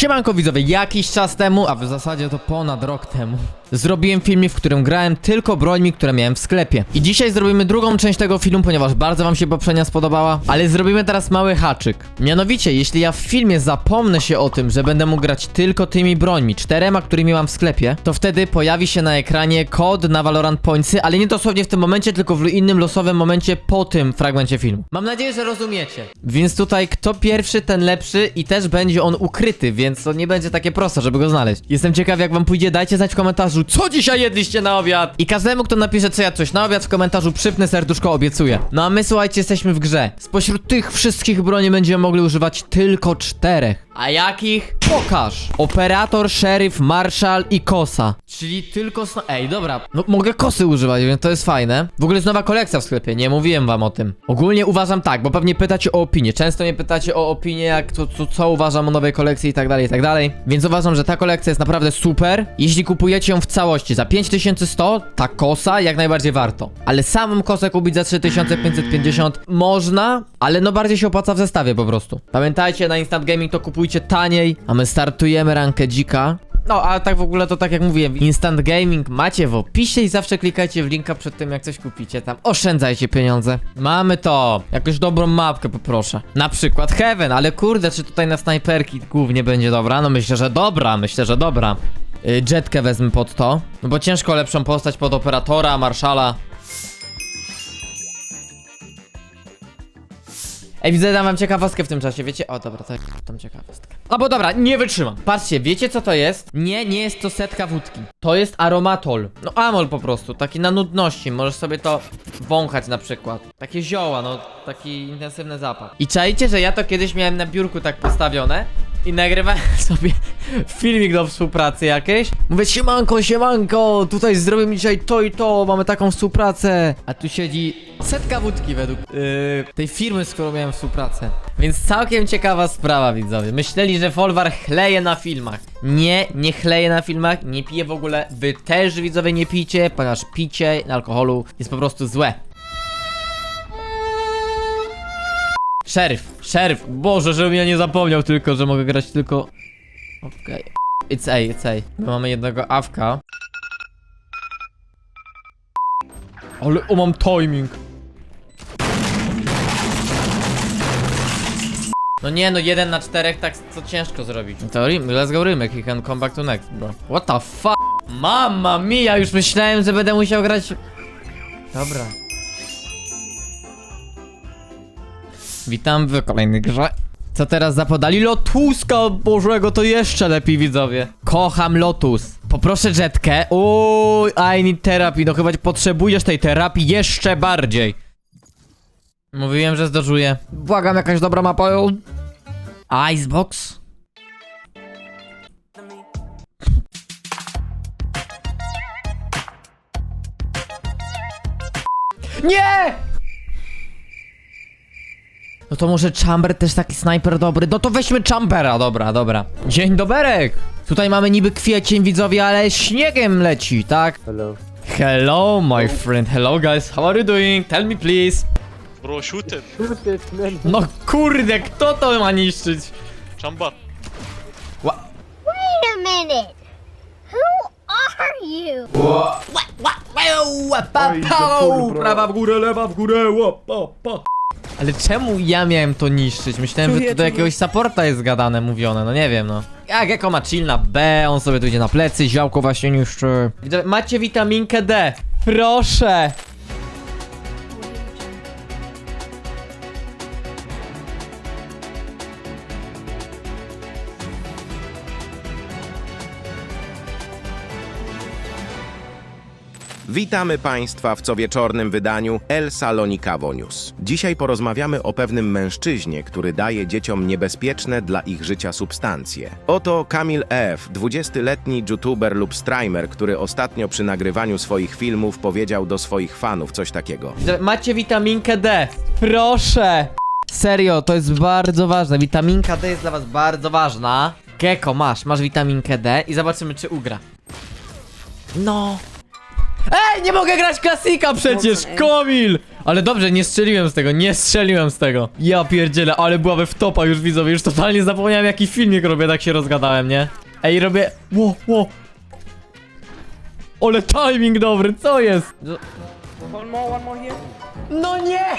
Siemanko widzowie, jakiś czas temu, a w zasadzie to ponad rok temu Zrobiłem filmik, w którym grałem tylko brońmi, które miałem w sklepie. I dzisiaj zrobimy drugą część tego filmu, ponieważ bardzo wam się poprzednia spodobała Ale zrobimy teraz mały haczyk. Mianowicie, jeśli ja w filmie zapomnę się o tym, że będę mógł grać tylko tymi brońmi Czterema, którymi mam w sklepie To wtedy pojawi się na ekranie kod na Valorant Pointsy Ale nie dosłownie w tym momencie, tylko w innym losowym momencie po tym fragmencie filmu. Mam nadzieję, że rozumiecie. Więc tutaj kto pierwszy, ten lepszy i też będzie on ukryty, więc to nie będzie takie proste, żeby go znaleźć. Jestem ciekaw jak wam pójdzie, dajcie znać w komentarzu, co dzisiaj jedliście na obiad? I każdemu, kto napisze, co ja coś na obiad, w komentarzu przypnę serduszko, obiecuję. No a my, słuchajcie, jesteśmy w grze. Spośród tych wszystkich broni będziemy mogli używać tylko czterech. A jakich? Pokaż! Operator, szeryf, marszal i kosa. Czyli tylko sno... Ej, dobra. No mogę kosy używać, więc to jest fajne. W ogóle jest nowa kolekcja w sklepie, nie mówiłem wam o tym. Ogólnie uważam tak, bo pewnie pytacie o opinię. Często mnie pytacie o opinię, jak to, co uważam o nowej kolekcji i tak dalej, i tak dalej. Więc uważam, że ta kolekcja jest naprawdę super. Jeśli kupujecie ją w całości za 5100, ta kosa jak najbardziej warto. Ale samą kosę kupić za 3550 można, ale no bardziej się opłaca w zestawie po prostu. Pamiętajcie, na Instant Gaming to kupujcie taniej, a my startujemy rankę dzika. No, a tak w ogóle to tak jak mówiłem, Instant Gaming macie w opisie i zawsze klikajcie w linka przed tym jak coś kupicie tam. Oszczędzajcie pieniądze. Mamy to. Jakąś dobrą mapkę poproszę. Na przykład Heaven, ale kurde, czy tutaj na snajperki głównie będzie dobra? No myślę, że dobra, myślę, że dobra. Y, Jetkę wezmę pod to, no bo ciężko lepszą postać pod operatora, marszala. Ej, widzę, dam wam ciekawostkę w tym czasie, wiecie? O, dobra, to tam ciekawostkę. A bo dobra, nie wytrzymam. Patrzcie, wiecie co to jest? Nie, nie jest to setka wódki. To jest aromatol. No amol po prostu, taki na nudności. Możesz sobie to wąchać na przykład. Takie zioła, no, taki intensywny zapach. I czajcie, że ja to kiedyś miałem na biurku tak postawione i nagrywałem sobie filmik do współpracy jakiejś. Mówię, siemanko, siemanko, tutaj zrobimy dzisiaj to i to, mamy taką współpracę. A tu siedzi setka wódki według yy, tej firmy, z którą miałem współpracę. Więc całkiem ciekawa sprawa, widzowie. Myśleli, że Folwar chleje na filmach. Nie, nie chleje na filmach, nie pije w ogóle. Wy też, widzowie, nie pijcie, ponieważ picie alkoholu jest po prostu złe. Szeryf, szeryf, Boże, żebym ja nie zapomniał tylko, że mogę grać tylko... Okej. It's A, it's A. My mamy jednego awka. Ale o, mam timing. No nie, no jeden na czterech, tak co ciężko zrobić. To rim, let's go rymek, he can come back to next, bro. What the fuck? Mamma mia, już myślałem, że będę musiał grać... Dobra. Witam w kolejnej grze. Co teraz zapodali? Lotuska Bożego, to jeszcze lepiej widzowie. Kocham Lotus. Poproszę jetkę. Uj, I need therapy. No chyba potrzebujesz tej terapii jeszcze bardziej. Mówiłem, że zdążuję. Błagam, jakaś dobra mapa. Icebox? Nie! No to może Chamber też taki snajper dobry. No to weźmy Chambera, dobra, dobra. Dzień doberek! Tutaj mamy niby kwiecień widzowie, ale śniegiem leci, tak? Hello. Hello, my friend. Hello guys, how are you doing? Tell me please. Bro, shoot it. Shoot it, man. No kurde, kto to ma niszczyć? Chamber. Ła Wait a minute. Who are you? Ła- pa- Oj, do tyłu, bro. Prawa w górę, lewa w górę, ła, pa, pa. Ale czemu ja miałem to niszczyć? Myślałem, że Czuję, to do czuję. jakiegoś supporta jest gadane, mówione, no nie wiem, no. Jak Eko ma chill na B, on sobie tu idzie na plecy, ziałko właśnie niszczy. Widzę- Macie witaminkę D. Proszę! Witamy Państwa w cowieczornym wydaniu El Salonikavo News. Dzisiaj porozmawiamy o pewnym mężczyźnie, który daje dzieciom niebezpieczne dla ich życia substancje. Oto Kamil F., 20-letni youtuber lub streamer, który ostatnio przy nagrywaniu swoich filmów powiedział do swoich fanów coś takiego. Macie witaminkę D. Proszę! Serio, to jest bardzo ważne. Witaminka D jest dla was bardzo ważna. Gecko, masz, masz witaminkę D i zobaczymy, czy ugra. No. Ej, nie mogę grać klasika przecież, Komil! Ale dobrze, nie strzeliłem z tego, nie strzeliłem z tego. Ja pierdzielę, ale byłaby w topa już widzowie, już totalnie zapomniałem jaki filmik robię, tak się rozgadałem, nie? Ej, robię... Ło, ło. Ale timing dobry, co jest? One more, one more here. No nie!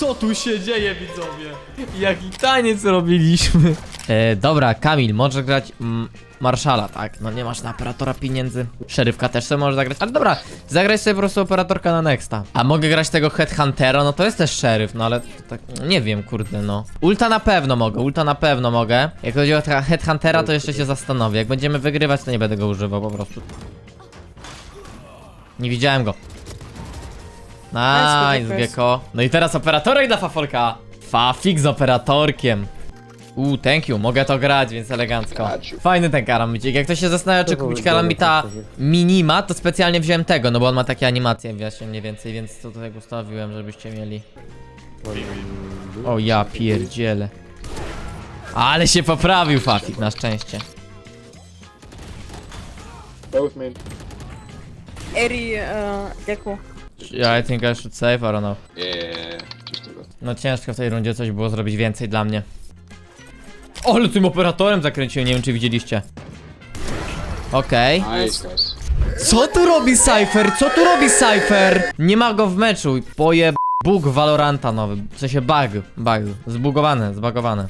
Co tu się dzieje, widzowie? Jaki taniec robiliśmy? E, dobra, Kamil, możesz grać mm, Marszala, tak? No nie masz na operatora pieniędzy. Szerywka też sobie możesz zagrać. Ale dobra, zagraj sobie po prostu operatorka na Nexta. A mogę grać tego Headhuntera, no to jest też szeryf, no ale tak, nie wiem, kurde, no. Ulta na pewno mogę, ulta na pewno mogę. Jak chodzi o te- Headhuntera, to jeszcze się zastanowię. Jak będziemy wygrywać, to nie będę go używał po prostu. Nie widziałem go. Nice, Nice, Gecko. No i teraz operatorek dla Fafolka. Fafik z operatorkiem. Uuu, thank you, mogę to grać, więc elegancko. Fajny ten karambicik. Jak ktoś się zastanawia, czy kupić karambita minima, to specjalnie wziąłem tego, no bo on ma takie animacje właśnie mniej więcej, więc to tutaj ustawiłem, żebyście mieli. O ja pierdzielę. Ale się poprawił Fafik, na szczęście. Both main. Eddie, uh, Gecko. Yeah, I think I should save, I don't know. Just do that. No ciężko w tej rundzie coś było zrobić więcej dla mnie. O, ale tym operatorem zakręciłem, nie wiem czy widzieliście. Okej. Nice, guys. Co tu robi Cypher? Co tu robi Cypher? Nie ma go w meczu. Poje bug Valoranta nowy. W sensie bug. Bug. Zbugowane, zbagowane.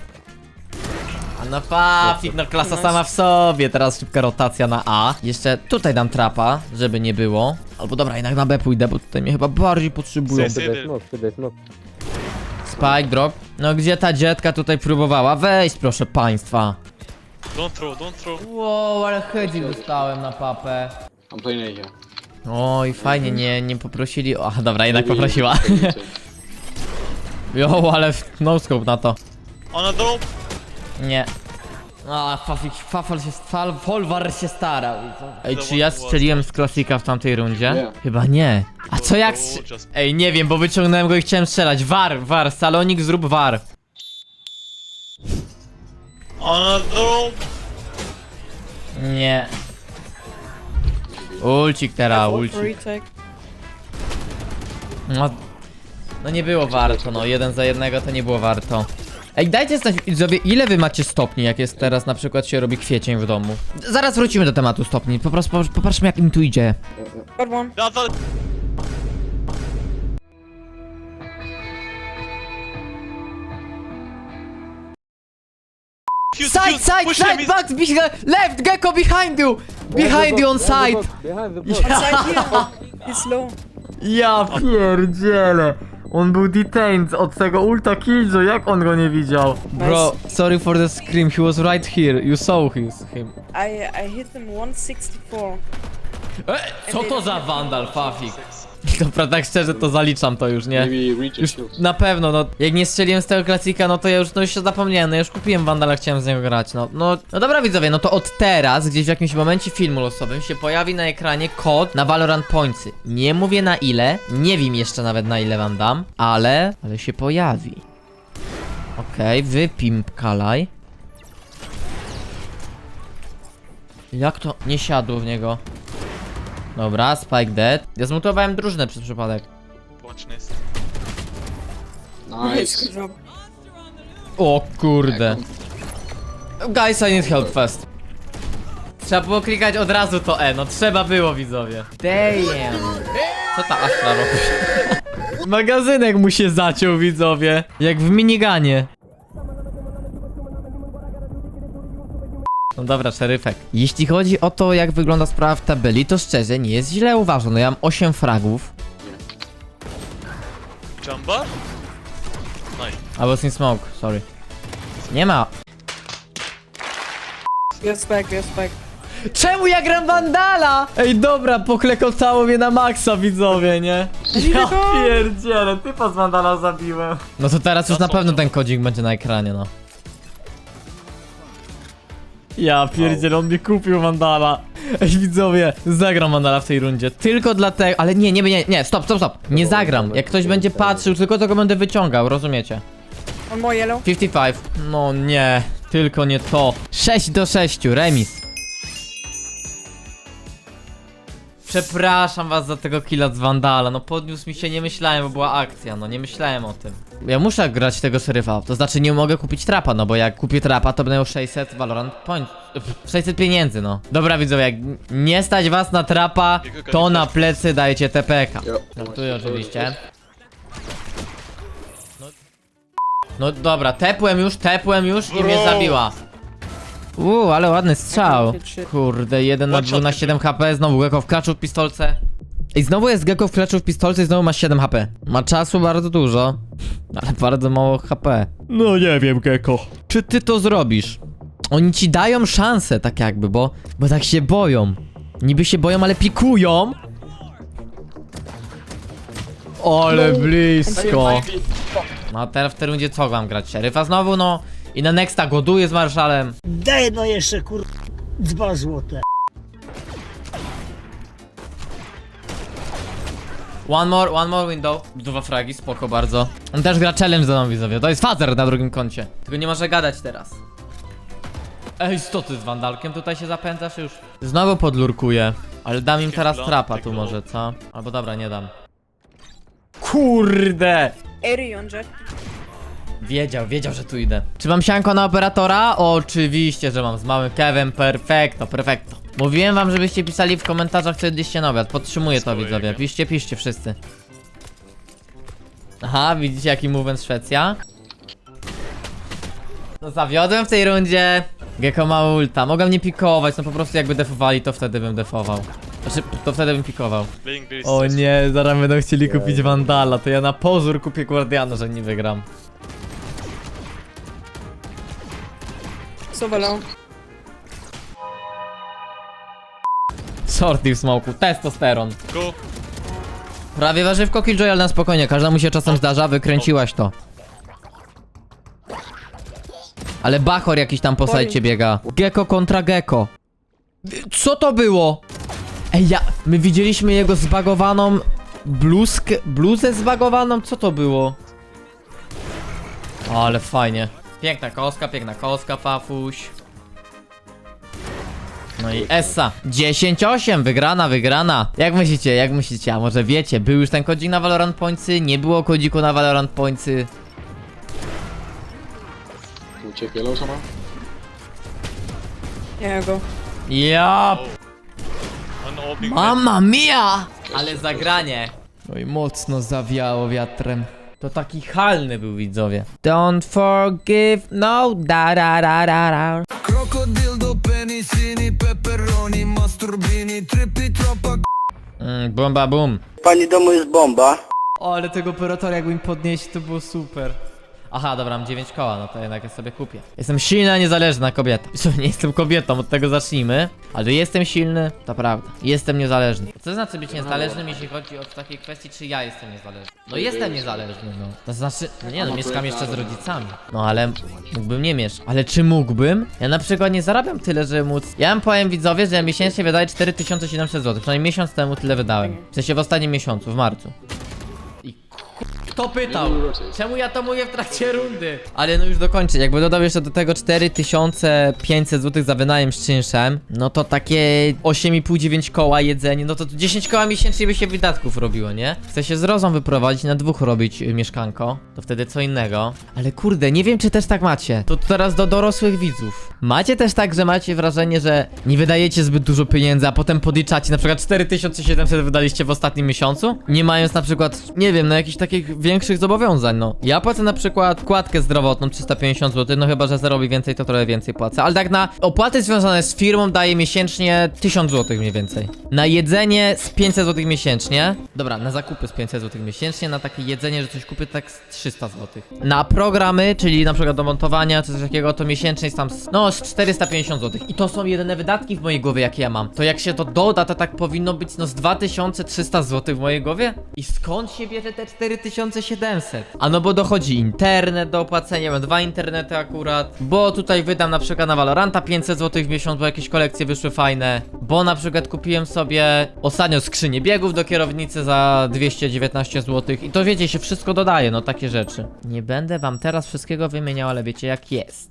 No Fafik, no klasa sama w sobie. Teraz szybka rotacja na A. Jeszcze tutaj dam trapa, żeby nie było. Albo dobra, jednak na B pójdę, bo tutaj mnie chyba bardziej potrzebują. The- Spike drop. No gdzie ta dzietka tutaj próbowała? Wejść proszę państwa. Don't throw, don't throw. Wow, ale hedzik dostałem na papę. I'm playing A here. Oj, fajnie, nie, nie poprosili. O, dobra, jednak poprosiła. Jo, ale no scope na to. On a drop. Nie. A, Fafik, Fafol się, Fal, Folwar się starał. i co? Ej, czy ja strzeliłem z klasika w tamtej rundzie? Nie. Chyba nie. A co jak... Strz- Ej, nie wiem, bo wyciągnąłem go i chciałem strzelać. War, war, salonik zrób war. On a drop. Nie. Ulcik teraz, ulcik. No, no nie było warto, no jeden za jednego to nie było warto. Ej, dajcie znać widzowie, ile wy macie stopni, jak jest teraz na przykład się robi kwiecień w domu. Zaraz wrócimy do tematu stopni, po prostu po- popatrzmy jak im tu idzie. One. The other. Fuse, Side, side, push him, side, he's- Bugs, behind, left, Gecko behind you! Behind you on side! Outside here. He's low. Ja pierdzielę. On był detained od tego ulta killjo, jak on go nie widział? Bro, sorry for the scream, he was right here, you saw his, him. I I hit him 164. E, co to za vandal, Fafik? Dobra, tak szczerze to zaliczam to już, nie? Maybe reach Już shield. na pewno, no jak nie strzeliłem z tego klasika, no to ja już, no już się zapomniałem, no już kupiłem Vandala, chciałem z niego grać, no, no, no dobra widzowie, no to od teraz, gdzieś w jakimś momencie filmu losowym się pojawi na ekranie kod na Valorant Pointsy. Nie mówię na ile, nie wiem jeszcze nawet na ile wam dam, ale, ale się pojawi. Okej, okay, wypimp kalaj. Jak to nie siadło w niego? Dobra, Spike dead. Ja zmutowałem drużynę przez przypadek. Nice. O kurde. Guys, I need help fast. Trzeba było klikać od razu to E, no trzeba było widzowie. Damn. Co ta Astra robi? Magazynek mu się zaciął widzowie. Jak w miniganie. No dobra, szeryfek. Jeśli chodzi o to, jak wygląda sprawa w tabeli, to szczerze nie jest źle uważam. No ja mam 8 fragów. Jumper. Nice. I was in smoke, sorry. Nie ma. Spike, we have spike. Czemu ja gram Vandala? Ej, dobra, poklekotało mnie na maksa, widzowie, nie? Ja pierdzielę, typa z Vandala zabiłem. No to teraz już na pewno ten kodzik będzie na ekranie, no. Ja pierdzielę, on mi kupił Vandala. Ej, widzowie, zagram Vandala w tej rundzie. Tylko dlatego, ale nie, nie, nie, nie, stop, stop, stop. Nie zagram. Jak ktoś będzie patrzył, tylko to go będę wyciągał, rozumiecie? More yellow. 55. No nie, tylko nie to. 6 do 6, remis. Przepraszam was za tego killa z Vandala, no podniósł mi się, nie myślałem, bo była akcja, no nie myślałem o tym. Ja muszę grać tego szeryfa, to znaczy nie mogę kupić trapa, no bo jak kupię trapa, to będę miał 600 Valorant point, pf, 600 pieniędzy, no. Dobra widzowie, jak nie stać was na trapa, to na plecy dajecie TPK. Żartuję oczywiście. No, no dobra, tepłem już, tepłem już i mnie zabiła. Uuu, ale ładny strzał. Kurde, 1 na One shot 2 na 7 HP, znowu Gecko w klaczu w pistolce. I znowu jest Gecko w klaczu w pistolce i znowu ma 7 HP. Ma czasu bardzo dużo, ale bardzo mało HP. No nie wiem, Gecko. Czy ty to zrobisz? Oni ci dają szansę, tak jakby, bo, bo tak się boją. Niby się boją, ale pikują. Ale blisko. No a teraz w tej rundzie co mam grać? Szeryfa znowu, no. I na Nexta goduję z Marszalem. Daj no jeszcze kur... dwa złote. One more, one more window. Dwa fragi, spoko bardzo. On też gra challenge za mną widzowie. To jest fazer na drugim koncie. Tylko nie może gadać teraz. Ej, co ty z wandalkiem tutaj się zapędzasz już? Znowu podlurkuję. Ale dam im teraz trapa tu może, co? Albo dobra, nie dam. Kurde! 80 on jet. Wiedział, wiedział, że tu idę. Czy mam sianko na operatora? Oczywiście, że mam z małym Kevem. Perfekto, perfekto. Mówiłem wam, żebyście pisali w komentarzach, co jedliście na obiad. Podtrzymuję to, widzowie. Piszcie, piszcie wszyscy. Aha, widzicie jaki movement Szwecja? No zawiodłem w tej rundzie. Gecko ma ulta. Mogłem nie pikować, no po prostu jakby defowali, to wtedy bym defował. Znaczy, to wtedy bym pikował. O nie, zaraz będą chcieli kupić Vandala, to ja na pozór kupię Guardiana, że nie wygram. Low. Sorty w smoku, testosteron. Go. Prawie warzywko Killjoy, ale na spokojnie, każdemu się czasem zdarza, wykręciłaś to. Ale Bachor jakiś tam po sajcie biega. Gecko kontra Gecko. Co to było? Ej, ja... My widzieliśmy jego zbagowaną... Bluzkę... Bluzę zbagowaną? Co to było? Ale fajnie. Piękna koska, piękna koska, Pafuś. No i Essa. 10-8, wygrana, wygrana. Jak myślicie, jak myślicie? A może wiecie, był już ten kodzik na Valorant Pointsy? Nie było kodziku na Valorant Pointsy? Check yellow somehow? Yeah, go. Ja, mamma mia! Ale zagranie. No i mocno zawiało wiatrem. To taki halny był widzowie. Don't forgive, no, da da da da da. Krokodil do penisini, pepperoni, masturbini, trypy, tropa, Mm, bomba boom. Pani domu jest bomba. O, ale tego operatora jakby mi podnieść, to było super. Aha, dobra, mam 9 koła, no to jednak ja sobie kupię. Jestem silna, niezależna kobieta. Nie jestem kobietą, od tego zacznijmy. Ale jestem silny, to prawda. Jestem niezależny. Co znaczy być niezależnym, jeśli chodzi o takiej kwestii, czy ja jestem niezależny? No jestem niezależny, no. To znaczy, no nie no, mieszkam jeszcze z rodzicami. No ale mógłbym nie mieszkać. Ale czy mógłbym? Ja na przykład nie zarabiam tyle, żeby móc... Ja wam powiem widzowie, że ja miesięcznie wydaję 4700 zł. Przynajmniej miesiąc temu tyle wydałem. W sensie w ostatnim miesiącu, w marcu. Kto pytał? Czemu ja to mówię w trakcie rundy? Ale no już dokończę. Jakby dodał jeszcze do tego 4500 zł za wynajem z czynszem, no to takie 8,5-9 koła jedzenie, no to 10 koła miesięcznie by się wydatków robiło, nie? Chcę się z rozą wyprowadzić, na dwóch robić y, mieszkanko, to wtedy co innego. Ale kurde, nie wiem czy też tak macie. To teraz do dorosłych widzów. Macie też tak, że macie wrażenie, że nie wydajecie zbyt dużo pieniędzy, a potem podliczacie na przykład 4700 wydaliście w ostatnim miesiącu, nie mając na przykład, nie wiem, no jakichś takich większych zobowiązań, no. Ja płacę na przykład kładkę zdrowotną 350 zł, no chyba, że zarobi więcej, to trochę więcej płacę, ale tak na opłaty związane z firmą daję miesięcznie 1000 zł mniej więcej. Na jedzenie z 500 zł miesięcznie, dobra, na zakupy z 500 zł miesięcznie, na takie jedzenie, że coś kupię tak z 300 zł. Na programy, czyli na przykład do montowania czy coś takiego, to miesięcznie jest tam, z, no z 450 zł. I to są jedyne wydatki w mojej głowie, jakie ja mam. To jak się to doda, to tak powinno być no z 2300 zł w mojej głowie? I skąd się bierze te 4700? A no bo dochodzi internet do opłacenia, mam dwa internety akurat, bo tutaj wydam na przykład na Valoranta 500 zł w miesiąc, bo jakieś kolekcje wyszły fajne, bo na przykład kupiłem sobie ostatnio skrzynię biegów do kierownicy za 219 zł i to wiecie, się wszystko dodaje, no takie rzeczy. Nie będę wam teraz wszystkiego wymieniał, ale wiecie jak jest.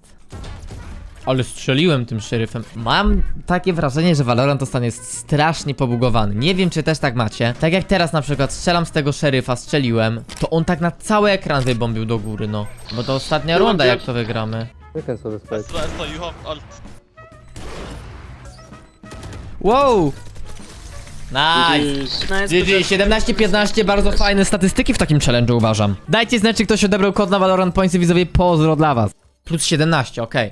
Ale strzeliłem tym szeryfem. Mam takie wrażenie, że Valorant ostatnio jest strasznie pobugowany. Nie wiem, czy też tak macie. Tak jak teraz na przykład strzelam z tego szeryfa, strzeliłem, to on tak na cały ekran wybombił do góry, no. Bo to ostatnia runda, jak to wygramy. Esther, Esther, you have alt. Wow! Nice! GG, 17-15, bardzo fajne statystyki w takim challenge'u uważam. Dajcie znać, czy ktoś odebrał kod na Valorant Pointsy, widzowie, pozdro dla was. Plus 17, okej.